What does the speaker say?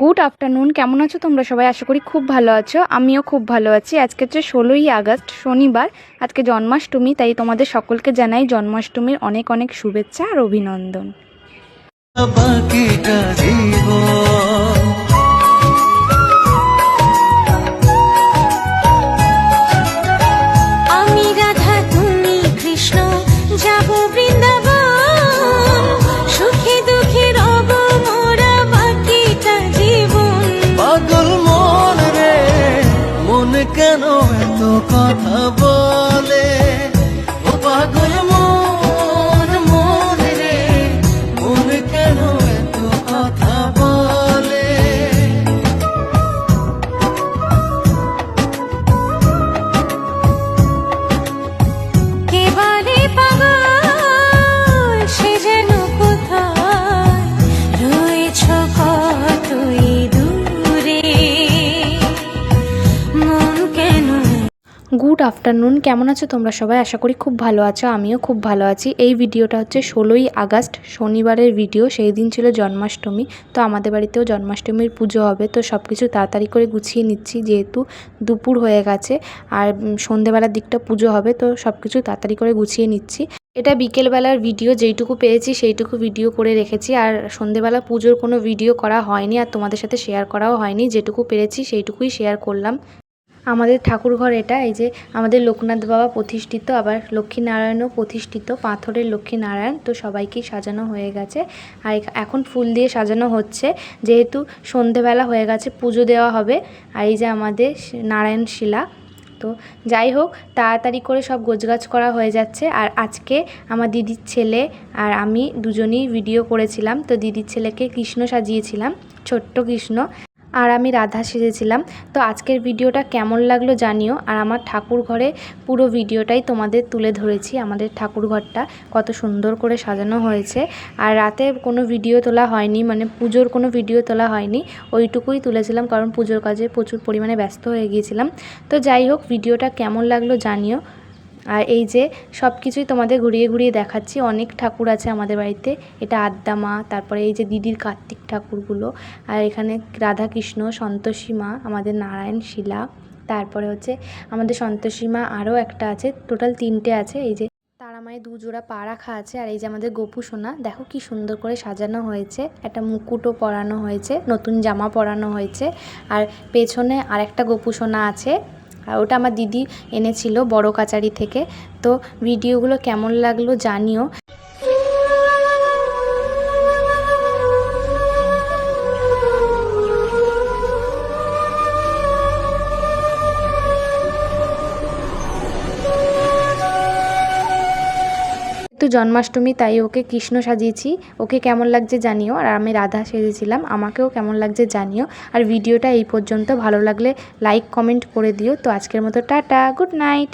Good afternoon, কেমন আছো তোমরা সবাই? আশা করি খুব ভালো আছো, আমিও খুব ভালো আছি। আজকে হচ্ছে ষোলোই আগস্ট, শনিবার, আজকে জন্মাষ্টমী, তাই তোমাদের সকলকে জানাই জন্মাষ্টমীর অনেক অনেক শুভেচ্ছা আর অভিনন্দন। এত কথা বলে। Good afternoon. কেমন আছো তোমরা সবাই? আশা করি খুব ভালো আছো, আমিও খুব ভালো আছি। এই ভিডিওটা হচ্ছে ষোলোই আগস্ট, শনিবারের ভিডিও, সেই দিন ছিল জন্মাষ্টমী। তো আমাদের বাড়িতেও জন্মাষ্টমীর পুজো হবে, তো সব কিছু তাড়াতাড়ি করে গুছিয়ে নিচ্ছি, যেহেতু দুপুর হয়ে গেছে, আর সন্ধেবেলার দিকটা পুজো হবে, তো সব কিছু তাড়াতাড়ি করে গুছিয়ে নিচ্ছি। এটা বিকেলবেলার ভিডিও, যেইটুকু পেয়েছি সেইটুকু ভিডিও করে রেখেছি, আর সন্ধেবেলা পুজোর কোনো ভিডিও করা হয়নি, আর তোমাদের সাথে শেয়ার করাও হয়নি, যেটুকু পেরেছি সেইটুকুই শেয়ার করলাম। আমাদের ঠাকুরঘর এটা, এই যে আমাদের লোকনাথ বাবা প্রতিষ্ঠিত, আবার লক্ষ্মীনারায়ণও প্রতিষ্ঠিত, পাথরের লক্ষ্মীনারায়ণ, তো সবাইকেই সাজানো হয়ে গেছে। আর এখন ফুল দিয়ে সাজানো হচ্ছে, যেহেতু সন্ধেবেলা হয়ে গেছে, পুজো দেওয়া হবে, আর এই যে আমাদের নারায়ণ শিলা, তো যাই হোক, তাড়াতাড়ি করে সব গোছগাছ করা হয়ে যাচ্ছে, আর আজকে আমার দিদির ছেলে আর আমি দুজনেই ভিডিও করেছিলাম, তো দিদির ছেলেকে কৃষ্ণ সাজিয়েছিলাম, ছোট্ট কৃষ্ণ। আর আমি রাধা সেজেছিলাম। তো আজকের ভিডিওটা কেমন লাগল জানিও। আর আমার ঠাকুর ঘরে পুরো ভিডিওটাই তোমাদের তুলে ধরেছি। আমাদের ঠাকুর ঘরটা কত সুন্দর করে সাজানো হয়েছে। আর রাতে কোনো ভিডিও তোলা হয়নি মানে পুজোর কোনো ভিডিও তোলা হয়নি। ওইটুকুই তুলেছিলাম কারণ পুজোর কাজে প্রচুর পরিমাণে ব্যস্ত হয়ে গিয়েছিলাম। তো যাই হোক, ভিডিওটা কেমন লাগল জানিও। আর এই যে সব কিছুই তোমাদের ঘুরিয়ে ঘুরিয়ে দেখাচ্ছি, অনেক ঠাকুর আছে আমাদের বাড়িতে। এটা আদ্যা মা, তারপরে এই যে দিদির কার্তিক ঠাকুরগুলো, আর এখানে রাধাকৃষ্ণ, সন্তোষী মা, আমাদের নারায়ণ, শিলা, তারপরে হচ্ছে আমাদের সন্তোষী মা আরও একটা আছে, টোটাল তিনটে আছে, এই যে তারা মায়ের দু জোড়া পা রাখা আছে, আর এই যে আমাদের গোপু সোনা, দেখো কি সুন্দর করে সাজানো হয়েছে, একটা মুকুটও পরানো হয়েছে, নতুন জামা পরানো হয়েছে, আর পেছনে আরেকটা গোপু সোনা আছে আর ওটা আমার দিদি এনেছিল বড় কাচারি থেকে। তো ভিডিওগুলো কেমন লাগল জানিও। তো জন্মাষ্টমী, তাই ওকে কৃষ্ণ সাজিয়েছি। ওকে কেমন লাগছে জানিও। আর আমি রাধা সেজেছিলাম, আমাকেও কেমন লাগছে জানিও। আর ভিডিওটা এই পর্যন্ত। ভালো লাগলে লাইক কমেন্ট করে দিও। তো আজকের মতো টাটা গুড নাইট